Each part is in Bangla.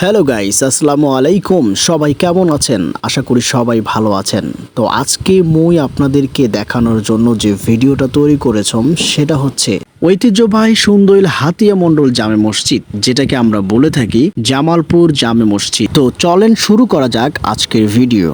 হ্যালো গাইস আসসালামু আলাইকুম সবাই কেমন আছেন? আশা করি সবাই ভালো আছেন। তো আজকে মই আপনাদেরকে দেখানোর জন্য যে ভিডিওটা তৈরি করেছম, সেটা হচ্ছে ঐতিহ্যবাহী সুন্দইল হাতিয়া মন্ডল জামে মসজিদ, যেটাকে আমরা বলে থাকি জামালপুর জামে মসজিদ। তো চলেন শুরু করা যাক আজকের ভিডিও।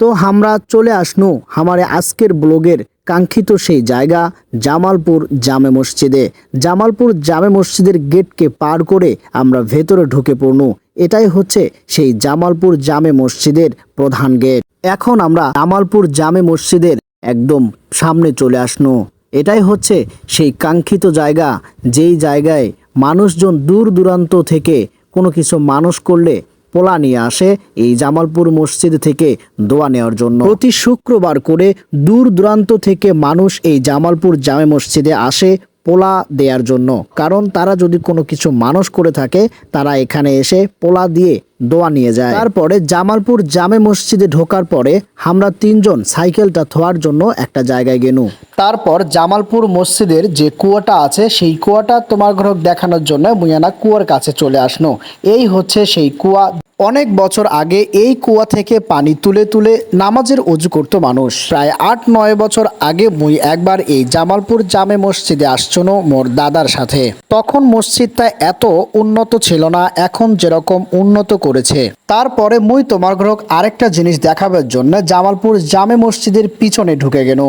তো আমরা চলে আসনু, আমারে আজকের ব্লগের কাঙ্ক্ষিত সেই জায়গা জামালপুর জামে মসজিদে। জামালপুর জামে মসজিদের গেটকে পার করে আমরা ভেতরে ঢুকে পড়নু। এটাই হচ্ছে সেই জামালপুর জামে মসজিদের প্রধান গেট। এখন আমরা জামালপুর জামে মসজিদের একদম সামনে চলে আসনু। এটাই হচ্ছে সেই কাঙ্ক্ষিত জায়গা। যেই জায়গায় মানুষজন দূর দূরান্ত থেকে কোনো কিছু মানুষ করলে পোলা নিয়ে আসে এই জামালপুর মসজিদ থেকে দোয়া নেওয়ার জন্য। প্রতি শুক্রবার করে দূর দূরান্ত থেকে মানুষ এই জামালপুর জামে মসজিদে আসে পোলা দেওয়ার জন্য। কারণ তারা যদি কোনো কিছু মানুষ করে থাকে, তারা এখানে এসে পোলা দিয়ে দোয়া নিয়ে যায়। তারপরে জামালপুর জামে মসজিদে ঢোকার পরে আমরা তিনজন সাইকেলটা থোয়ার জন্য একটা জায়গায় গেনু। তারপর জামালপুর মসজিদের যে কুয়াটা আছে, সেই কুয়াটা তোমার ঘর দেখানোর জন্য মুয়ানা কুয়ার কাছে চলে আসনো। এই হচ্ছে সেই কুয়া। অনেক বছর আগে এই কুয়া থেকে পানি তুলে তুলে নামাজের অজু করত মানুষ। প্রায় আট নয় বছর আগে মুই একবার এই জামালপুর জামে মসজিদে আসছনো মোর দাদার সাথে। তখন মসজিদটা এত উন্নত ছিল না, এখন যেরকম উন্নত করেছে। তারপরে মুই তোমার গ্রহক আরেকটা জিনিস দেখাবার জন্য জামালপুর জামে মসজিদের পিছনে ঢুকে গেল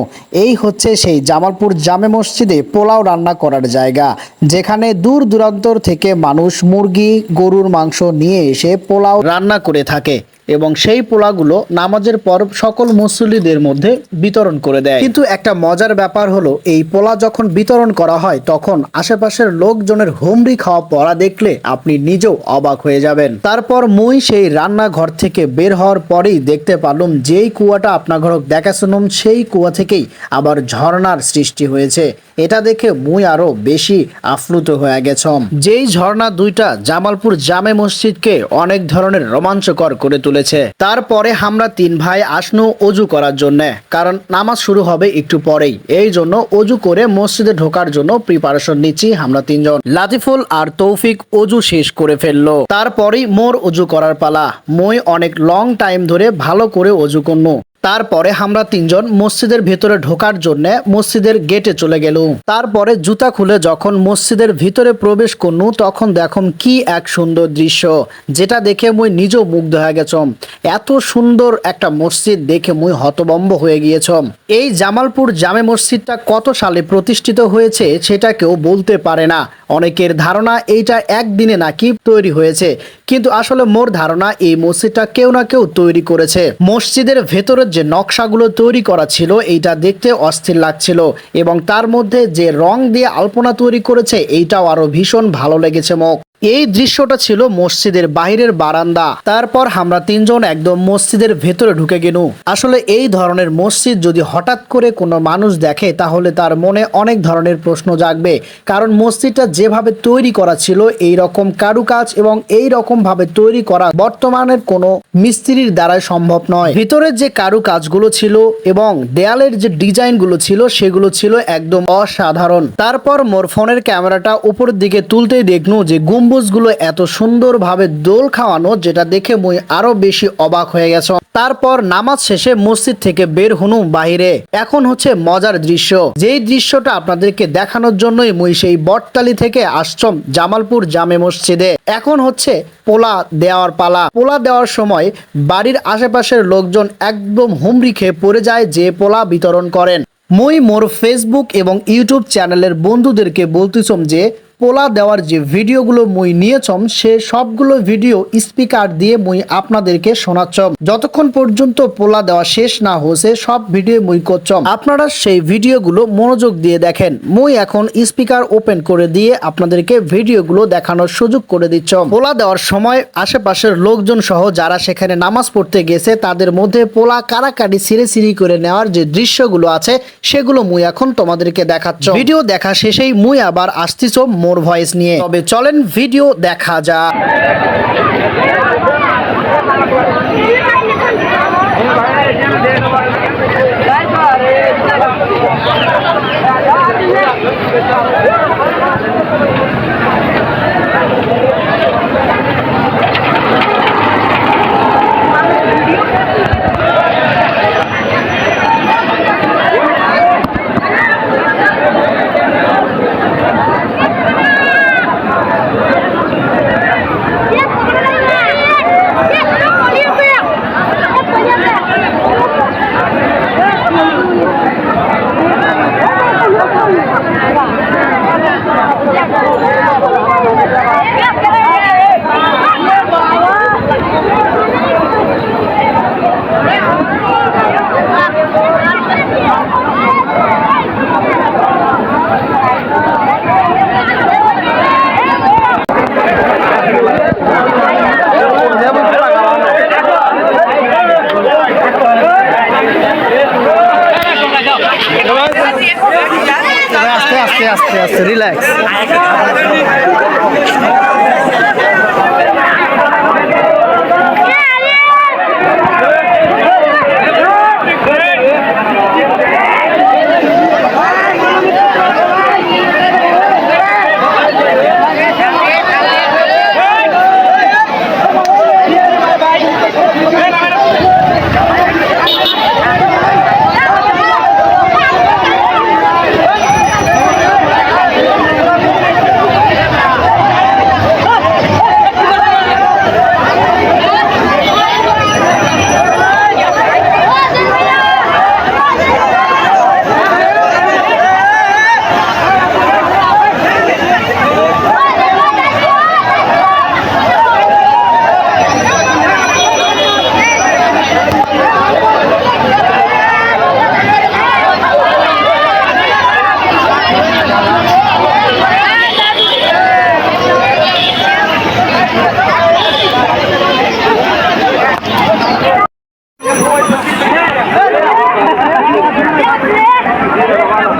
এই হচ্ছে সেই জামালপুর জামে মসজিদে পোলাও রান্না করার জায়গা, যেখানে দূর দূরান্তর থেকে মানুষ মুরগি, গরুর মাংস নিয়ে এসে পোলাও রান্না করে থাকে। এবং সেই পোলাগুলো নামাজের পর সকল মুসল্লিদের মধ্যে বিতরণ করে দেয়। কিন্তু একটা মজার ব্যাপার হলো, এই পোলা যখন বিতরণ করা হয়, তখন আশেপাশের লোকজনের হুমড়ি খাওয়া পড়া দেখলে আপনি নিজেও অবাক হয়ে যাবেন। তারপর মুই সেই রান্নাঘর থেকে বের হওয়ার পরেই দেখতে পারলাম, যেই কুয়াটা আপনার ঘর দেখাশুনম, সেই কুয়া থেকেই আবার ঝর্ণার সৃষ্টি হয়েছে। এটা দেখে মুই আরও বেশি আপ্লুত হয়ে গেছম। যেই ঝর্ণা দুইটা জামালপুর জামে মসজিদকে অনেক ধরনের রোমাঞ্চকর করে তুলেছে তারপরে আমরা তিন ভাই আসনু অজু করার জন্য, কারণ নামাজ শুরু হবে একটু পরেই। এই জন্য অজু করে মসজিদে ঢোকার জন্য প্রিপারেশন নিচ্ছি আমরা তিনজন। লাতিফুল আর তৌফিক অজু শেষ করে ফেলল। তারপরেই মোর অজু করার পালা। মই অনেক লং টাইম ধরে ভালো করে অজু করনু। তারপরে আমরা তিনজন মসজিদের ভেতরে ঢোকার জন্য মসজিদের গেটে চলে গেলুম। তারপরে জুতা খুলে যখন মসজিদের ভিতরে প্রবেশ করনু, তখন দেখম কি এক সুন্দর দৃশ্য, যেটা দেখে মুই নিজেও মুগ্ধ হয়ে গেছম। এত সুন্দর একটা মসজিদ দেখে মুই হতবম্ব হয়ে গিয়েছম। এই জামালপুর জামে মসজিদটা কত সালে প্রতিষ্ঠিত হয়েছে সেটা কেউ বলতে পারে না। অনেকের ধারণা এইটা একদিনে নাকি তৈরি হয়েছে। কিন্তু আসলে মোর ধারণা এই মসজিদটা কেউ না কেউ তৈরি করেছে। মসজিদের ভেতরের যে নকশাগুলো তৈরি করা ছিল, এইটা দেখতে অস্থির লাগছিল এবং তার মধ্যে যে রং দিয়ে আলপনা তৈরি করেছে, এইটাও আরও ভীষণ ভালো লেগেছে মোক এই দৃশ্যটা ছিল মসজিদের বাহিরের বারান্দা। তারপর আমরা তিনজন একদম মসজিদের ভেতরে ঢুকে গেলু আসলে এই ধরনের মসজিদ যদি হঠাৎ করে কোনো মানুষ দেখে, তাহলে তার মনে অনেক ধরনের প্রশ্ন জাগবে। কারণ মসজিদটা যেভাবে তৈরি করা ছিল এই রকম কারুকাজ এবং এই রকম ভাবে তৈরি করা বর্তমানের কোনো মিস্ত্রির দ্বারাই সম্ভব নয়। ভিতরের যে কারুকাজগুলো ছিল এবং দেয়ালের যে ডিজাইনগুলো ছিল, সেগুলো ছিল একদম অসাধারণ। তারপর মোর ফোনের ক্যামেরাটা উপরের দিকে তুলতেই দেখনু যে গম্বুজগুলো এত সুন্দরভাবে দোল খাওয়ানো, যেটা দেখে মুই আরও বেশি অবাক হয়ে গেছ। তারপর নামাজ শেষে মসজিদ থেকে বের হনু বাহিরে। এখন হচ্ছে মজার দৃশ্য। যেই দৃশ্যটা আপনাদেরকে দেখানোর জন্যই মুই সেই বটতালি থেকে আসছম জামালপুর জামে মসজিদে। এখন হচ্ছে পোলা দেওয়ার পালা। পোলা দেওয়ার সময় বাড়ির আশেপাশের লোকজন একদম হুমড়ি খেয়ে পড়ে যায় যে পোলা বিতরণ করেন। মুই মোর ফেসবুক এবং ইউটিউব চ্যানেলের বন্ধুদেরকে বলতেছম যে পোলা দেওয়ার যে ভিডিওগুলো মুই নিয়েছম, সে সবগুলো ভিডিও স্পিকার দিয়ে মুই আপনাদেরকে শোনাচ্ছম। যতক্ষণ পর্যন্ত পোলা দেওয়া শেষ না হয়েছে, সব ভিডিও মুই করছম। আপনারা সেই ভিডিওগুলো মনোযোগ দিয়ে দেখেন। মুই এখন স্পিকার ওপেন করে দিয়ে আপনাদেরকে ভিডিওগুলো দেখানোর সুযোগ করে দিচ্ছম। পোলা দেওয়ার সময় আশেপাশের লোকজন সহ যারা সেখানে নামাজ পড়তে গেছে, তাদের মধ্যে পোলা কারাকাটি সিঁড়ে সিঁড়ি করে নেওয়ার যে দৃশ্যগুলো আছে, সেগুলো মুই এখন তোমাদেরকে দেখাচ্ছ ভিডিও দেখা শেষেই মুই আবার আসতেছ মোর ভয়েস নিয়ে। তবে চলেন ভিডিও দেখা যা আস্তে আস্তে আস্তে রিল্যাক্স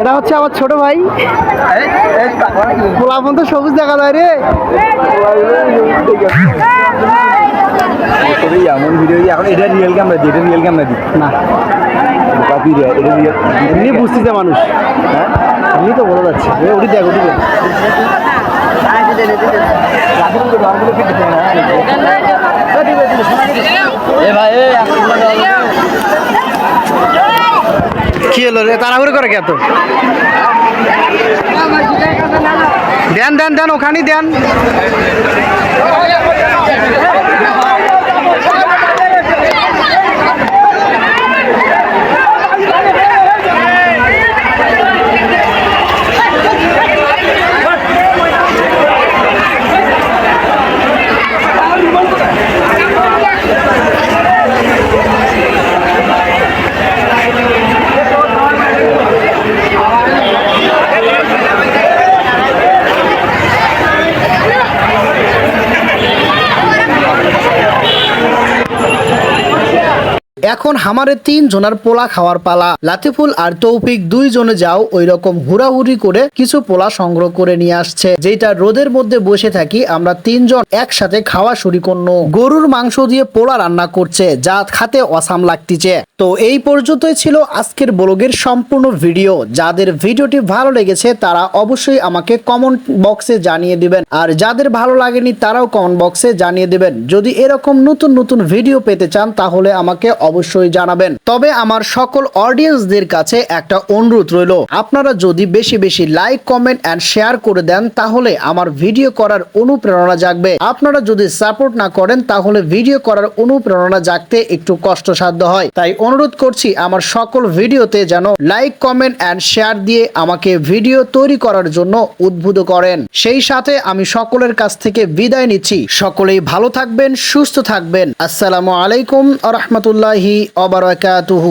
এটা হচ্ছে আমার ছোট ভাই। গোলাপন তো সবুজ দেখা যায় রে। এমন ভিডিও এখন এটা রিয়েল ক্যামেরা দিই এটা রিয়েল ক্যামেরা দিই না। কপি রে এটা রিয়েল এমনি বুঝতেছে মানুষ। হ্যাঁ? এমনি তো বলা যাচ্ছে। এ, ওটি দেখ ওটি দেখ। এ ভাই এ এখন কি হলো রে? তাড়াহুড়ো করে কে তো দেন দেন দেন ওখানেই দেন। এখন হামারে তিন জনের পোলা খাওয়ার পালা। লাতিফুল আর তৌফিক দুই জনে যাও ওই রকম হুড়াহুড়ি করে কিছু পোলা সংগ্রহ করে নিয়ে আসছে। যেটা রোদের মধ্যে বসে থাকি, আমরা তিনজন একসাথে খাওয়া শুরু করল গরুর মাংস দিয়ে পোলা রান্না করছে, যা খাতে অসাম লাগতিছে। তো এই পর্যন্তই ছিল আজকের ব্লগের সম্পূর্ণ ভিডিও। যাদের ভিডিওটি ভালো লেগেছে, তারা অবশ্যই আমাকে কমেন্ট বক্সে জানিয়ে দিবেন। আর যাদের ভালো লাগেনি, তারাও কমেন্ট বক্সে জানিয়ে দিবেন। যদি এরকম নতুন নতুন ভিডিও পেতে চান, তাহলে আমাকে অবশ্যই জানাবেন। তবে আমার সকল অডিয়েন্সদের কাছে একটা অনুরোধ রইল। আপনারা যদি বেশি বেশি লাইক কমেন্ট অ্যান্ড শেয়ার করে দেন, তাহলে আমার ভিডিও করার অনুপ্রেরণা জাগবে। আপনারা যদি সাপোর্ট না করেন, তাহলে ভিডিও করার অনুপ্রেরণা জাগতে একটু কষ্টসাধ্য হয়। তাই অনুরোধ করছি, আমার সকল ভিডিওতে যেন লাইক কমেন্ট অ্যান্ড শেয়ার দিয়ে আমাকে ভিডিও তৈরি করার জন্য উদ্বুদ্ধ করেন। সেই সাথে আমি সকলের কাছ থেকে বিদায় নিচ্ছি। সকলেই ভালো থাকবেন, সুস্থ থাকবেন। আসসালামু আলাইকুম আ রহমতুল্লাহি অবরাকাতুহু